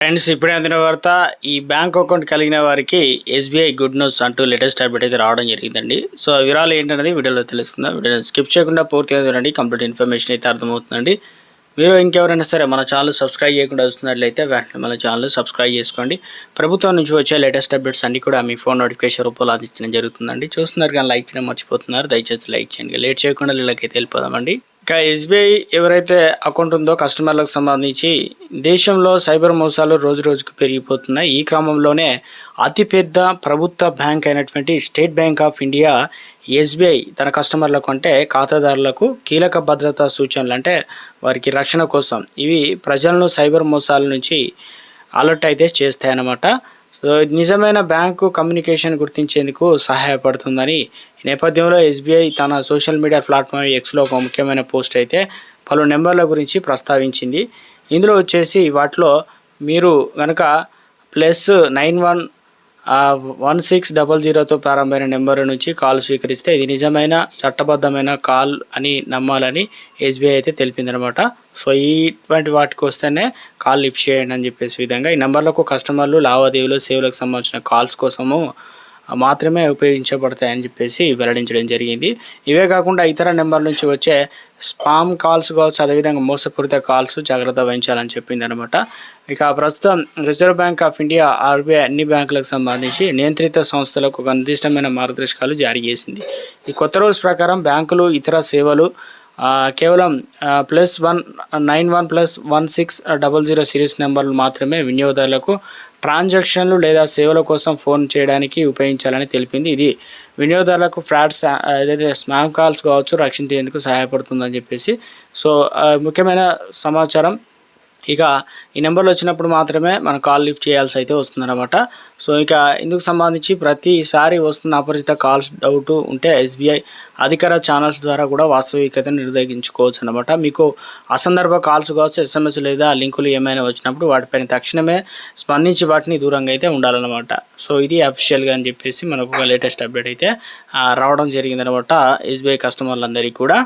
Friends ఇప్పుడే అందిన వార్త ఈ బ్యాంక్ అకౌంట్ కలిగిన వారికి ఎస్బీఐ గుడ్ న్యూస్ అంటూ లేటెస్ట్ అప్డేట్ అయితే రావడం జరిగిందండి. సో ఆ వివరాలు ఏంటనేది వీడియోలో తెలుసుకుందాం. వీడియో స్కిప్ చేయకుండా పూర్తిగా చూడండి కంప్లీట్ ఇన్ఫర్మేషన్ అయితే అర్థమవుతుందండి. మీరు ఇంకెవరైనా సరే మన ఛానల్ సబ్స్క్రైబ్ చేయకుండా వస్తున్నట్లయితే వెంటనే మన ఛానల్ సబ్స్క్రైబ్ చేసుకోండి. ప్రభుత్వం నుంచి వచ్చే లేటెస్ట్ అప్డేట్స్ అన్ని కూడా మీ ఫోన్ నోటిఫికేషన్ రూపంలో అందించడం జరుగుతుందండి. చూస్తున్నారు కానీ లైక్ చేయడం మర్చిపోతున్నారు. దయచేసి లైక్ చేయండి. లేట్ చేయకుండా వీళ్ళకైతే వెళ్ళిపోదామండి. ఇక ఎస్బీఐ ఎవరైతే అకౌంట్ ఉందో కస్టమర్లకు సంబంధించి దేశంలో సైబర్ మోసాలు రోజు రోజుకు పెరిగిపోతున్నాయి. ఈ క్రమంలోనే అతిపెద్ద ప్రభుత్వ బ్యాంక్ అయినటువంటి State Bank of India SBI తన కస్టమర్లకు అంటే ఖాతాదారులకు కీలక భద్రతా సూచనలు అంటే వారికి రక్షణ కోసం. ఇవి ప్రజలను సైబర్ మోసాల నుంచి అలర్ట్ అయితే చేస్తాయన్నమాట. సో నిజమైన బ్యాంకు కమ్యూనికేషన్ గుర్తించేందుకు సహాయపడుతుందని ఈ నేపథ్యంలో ఎస్బీఐ తన సోషల్ మీడియా ప్లాట్ఫామ్ ఎక్స్లో ఒక ముఖ్యమైన పోస్ట్ అయితే పలు నెంబర్ల గురించి ప్రస్తావించింది. ఇందులో వచ్చేసి వాటిలో మీరు కనుక plus nine one one six double జీరోతో ప్రారంభమైన నెంబర్ నుంచి కాల్ స్వీకరిస్తే ఇది నిజమైన చట్టబద్ధమైన కాల్ అని నమ్మాలని ఎస్బీఐ అయితే తెలిపిందనమాట. సో ఇటువంటి వాటికి వస్తేనే కాల్ లిఫ్ట్ చేయండి అని చెప్పేసి విధంగా ఈ నెంబర్లకు కస్టమర్లు లావాదేవీలు సేవలకు సంబంధించిన కాల్స్ కోసము మాత్రమే ఉపయోగించబడతాయని చెప్పేసి వెల్లడించడం జరిగింది. ఇవే కాకుండా ఇతర నెంబర్ నుంచి వచ్చే స్పామ్ కాల్స్ కావచ్చు అదేవిధంగా మోసపూరిత కాల్స్ జాగ్రత్త వహించాలని చెప్పింది అనమాట ఇక ప్రస్తుతం Reserve Bank of India RBI అన్ని బ్యాంకులకు సంబంధించి నియంత్రిత సంస్థలకు ఒక నిర్దిష్టమైన మార్గదర్శకాలు జారీ చేసింది. ఈ కొత్త రూల్స్ ప్రకారం బ్యాంకులు ఇతర సేవలు కేవలం plus one nine one plus one six double zero series నెంబర్లు మాత్రమే వినియోగదారులకు ట్రాన్సాక్షన్లు లేదా సేవల కోసం ఫోన్ చేయడానికి ఉపయోగించాలని తెలిపింది ఇది. వినియోగదారులకు ఫ్రాడ్స్ ఏదైతే స్మామ్ కాల్స్ కావచ్చు రక్షించేందుకు సహాయపడుతుందని చెప్పేసి. సో ముఖ్యమైన సమాచారం ఇక ఈ నెంబర్లు వచ్చినప్పుడు మాత్రమే మన కాల్ లిఫ్ట్ చేయాల్సి అయితే వస్తుందన్నమాట. సో ఇక ఇందుకు సంబంధించి ప్రతిసారి వస్తున్న అపరిచిత కాల్స్ డౌట్ ఉంటే ఎస్బీఐ అధికార ఛానల్స్ ద్వారా కూడా వాస్తవికతను నిర్ధారించుకోవచ్చు అనమాట మీకు అసందర్భ కాల్స్ కావచ్చు ఎస్ఎంఎస్ లేదా లింకులు ఏమైనా వచ్చినప్పుడు వాటిపైన తక్షణమే స్పందించి వాటిని దూరంగా అయితే ఉండాలన్నమాట. సో ఇది అఫీషియల్గా అని చెప్పేసి మనకు ఒక లేటెస్ట్ అప్డేట్ అయితే రావడం జరిగిందనమాట ఎస్బీఐ కస్టమర్లందరికీ కూడా.